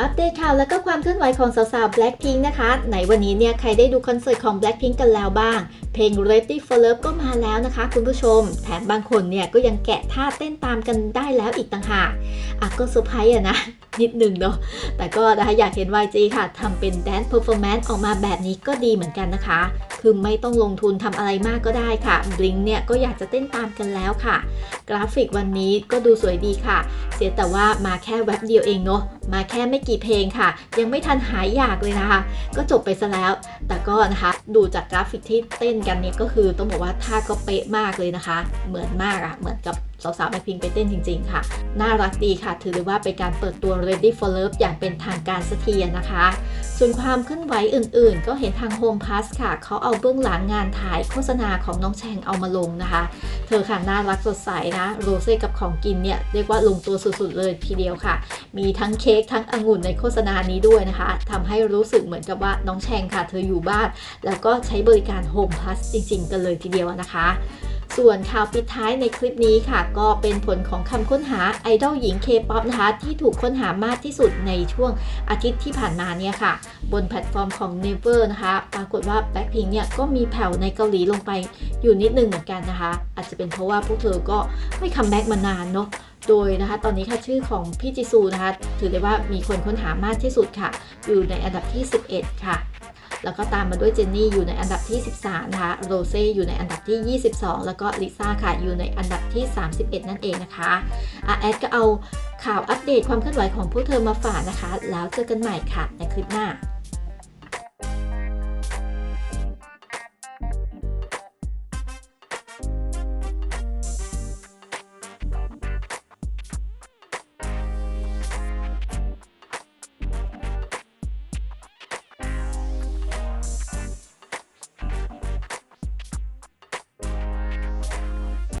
อัปเดตข่าวแล้วก็ความเคลื่อนไหวของสาวๆ Blackpink นะคะไหนวันนี้เนี่ยใครได้ดูคอนเสิร์ตของ Blackpink กันแล้วบ้าง เพลง Ready for Love ก็มาแล้วนะคะ คุณผู้ชม แถมบางคนเนี่ยก็ยังแกะท่าเต้นตามกันได้แล้วอีกต่างหากอะก็เซอร์ไพรส์อะนะ นิดนึงเนาะ แต่ก็นะคะอยากเห็น YG ค่ะทำเป็น Dance Performance ออกมาแบบนี้ก็ดีเหมือนกันนะคะ คือไม่ต้องลงทุนทำอะไรมากก็ได้ค่ะบลิงเนี่ยก็อยากจะเต้นตามกันแล้วค่ะ กราฟิกวันนี้ก็ดูสวยดีค่ะ เสียแต่ว่ามาแค่แว็บเดียวเองเนาะมาแค่ไม่กี่เพลงค่ะ ยังไม่ทันหายอยากเลยนะคะ ก็จบไปซะแล้ว แต่ก็นะคะดูจากกราฟิกที่เต้นกันเนี่ยก็คือต้องบอกว่าท่าก็เป๊ะมากเลยนะคะ เหมือนมากอะเหมือนกับ สาวๆแบ็คพิงไปเต้นจริง ๆ ค่ะ น่ารักดีค่ะ ถือได้ว่าเป็นการเปิดตัว Ready for Love อย่างเป็นทางการสักทีนะคะ ส่วนความเคลื่อนไหวอื่นๆ ก็เห็นทาง Home Plus ค่ะ เขาเอาเบื้องหลังงานถ่ายโฆษณาของน้องแชงเอามาลงนะคะ เธอค่ะน่ารักสดใสนะโรเซ่กับของกินเนี่ยเรียกว่าลงตัวสุดๆเลยทีเดียวค่ะ มีทั้งเค้กทั้งองุ่นในโฆษณานี้ด้วยนะคะทำให้รู้สึกเหมือนกับว่าน้องแชงค่ะ เธออยู่บ้าน แล้วก็ใช้บริการ Home Plus จริงๆ กันเลยทีเดียวนะคะ ส่วนข่าวปิดท้ายในคลิปนี้ค่ะก็เป็นผลของคำค้นหาไอดอลหญิง K-POP นะคะที่ถูกค้นหามากที่สุดในช่วงอาทิตย์ที่ผ่านมาเนี่ยค่ะ บนแพลตฟอร์มของ Naver นะคะ ปรากฏว่า Blackpink เนี่ยก็มีแผ่วในเกาหลีลงไปอยู่นิดนึงเหมือนกันนะคะ อาจจะเป็นเพราะว่าพวกเธอก็ไม่คัมแบ็กมานานเนาะโดยนะคะตอนนี้ค่ะชื่อของพี่จิซูนะคะ ถือได้ว่ามีคนค้นหามากที่สุดค่ะ อยู่ในอันดับที่ 11 ค่ะ แล้วก็ตามมาด้วยเจนนี่อยู่ในอันดับที่ 13 นะคะ โรเซ่อยู่ในอันดับที่ 22 แล้วก็ลิซ่าค่ะอยู่ในอันดับที่ 31 นั่นเองนะคะอาแอดก็เอาข่าวอัปเดตความเคลื่อนไหวของพวกเธอมาฝากนะคะ แล้วเจอกันใหม่ค่ะในคลิปหน้า